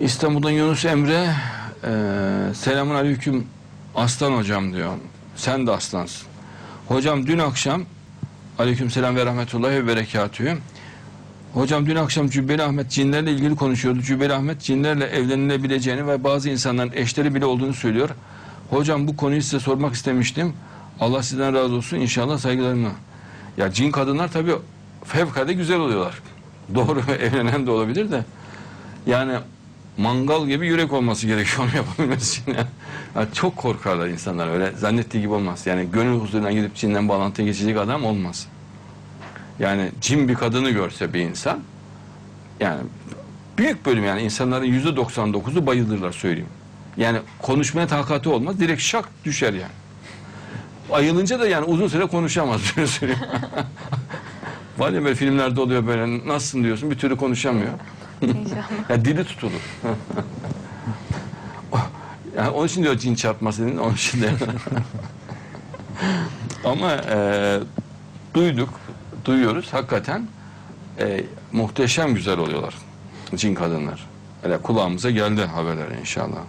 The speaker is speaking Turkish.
İstanbul'dan Yunus Emre e, selamun aleyküm aslan hocam diyor. Sen de aslansın. Hocam dün akşam aleyküm selam ve rahmetullahi ve berekatühü. Hocam dün akşam Cübbeli Ahmet cinlerle ilgili konuşuyordu. Cübbeli Ahmet cinlerle evlenilebileceğini ve bazı insanların eşleri bile olduğunu söylüyor. Hocam bu konuyu size sormak istemiştim. Allah sizden razı olsun. İnşallah saygılarımla. Ya cin kadınlar tabii fevkalade güzel oluyorlar. Doğru evlenen de olabilir de. Yani mangal gibi yürek olması gerekiyor onu yapabilmesi için. Ya. Ya çok korkarlar insanlar öyle zannettiği gibi olmaz. Yani gönül huzuruna gidip cinden bağlantıya geçecek adam olmaz. Yani cin bir kadını görse bir insan yani büyük bölüm yani insanların yüzde 99'u bayılırlar söyleyeyim. Yani konuşmaya takati olmaz. Direkt şak düşer yani. Ayılınca da yani uzun süre konuşamaz böyle söyleyeyim. Var ya böyle filmlerde oluyor böyle nasılsın diyorsun bir türlü konuşamıyor. İnşallah. Ya dili tutulur. yani onun için diyor cin çarpması dedin, onun için de. Ama e, duyduk, duyuyoruz hakikaten e, muhteşem güzel oluyorlar cin kadınlar. Öyle kulağımıza geldi haberler inşallah.